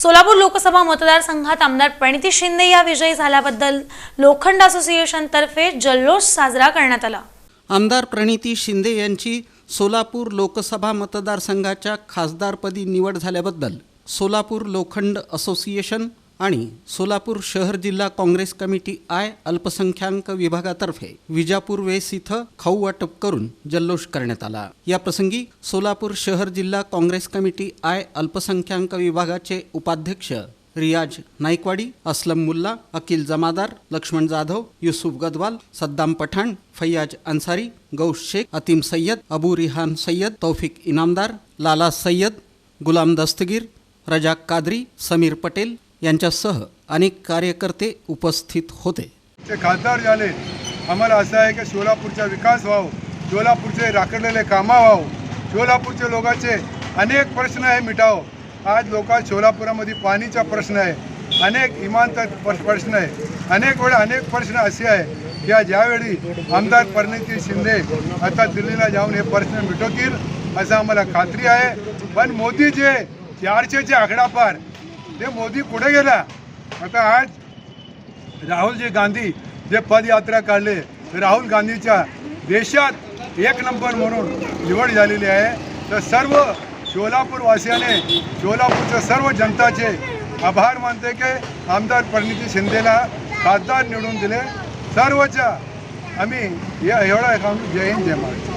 सोलापूर लोकसभा मतदारसंघात आमदार प्रणिती शिंदे या विजयी झाल्याबद्दल लोखंड असोसिएशनतर्फे जल्लोष साजरा करण्यात आला. आमदार प्रणिती शिंदे यांची सोलापूर लोकसभा मतदारसंघाच्या खासदारपदी निवड झाल्याबद्दल सोलापूर लोखंड असोसिएशन आणि सोलापूर शहर जिल्हा काँग्रेस कमिटी आय अल्पसंख्याक विभागातर्फे विजापूर वेस इथं खाऊ वाटप करून जल्लोष करण्यात आला. या प्रसंगी सोलापूर शहर जिल्हा काँग्रेस कमिटी आय अल्पसंख्याक विभागाचे उपाध्यक्ष रियाज नाईकवाडी असलम मुल्ला अकिल जमादार लक्ष्मण जाधव युसुफ गदवाल सद्दाम पठाण फैयाज अन्सारी गौश शेख अतीम सय्यद अबू रिहान सय्यद तौफिक इनामदार लाला सय्यद गुलाम दस्तगीर रजाक कादरी समीर पटेल यांच्यासह अनेक कार्यकर्ते उपस्थित होते. ते खासदार झाले. आम्हाला असं आहे की सोलापूरचा विकास व्हावं सोलापूरचे राखडलेले कामं व्हावं सोलापूरच्या लोकांचे अनेक प्रश्न आहे मिटावं. आज लोकांत सोलापुरामध्ये पाणीचा प्रश्न आहे. अनेक इमानत प्रश्न आहे. अनेक वेळा अनेक प्रश्न असे आहे या ज्यावेळी आमदार परिणिती शिंदे आता दिल्लीला जाऊन हे प्रश्न मिटवतील असं आम्हाला खात्री आहे. पण मोदी जे चारशेचे आकडा पार ते मोदी कुठे गेला. आता आज राहुलजी गांधी जे पदयात्रा काढले राहुल गांधीच्या देशात एक नंबर म्हणून निवड झालेली आहे. तर सर्व सोलापूरवासियाने सोलापूरच्या सर्व जनताचे आभार मानते की आमदार परिणिती शिंदेला खासदार निवडून दिले. सर्वच्या आम्ही या एवढा जय हिंद जय महाराज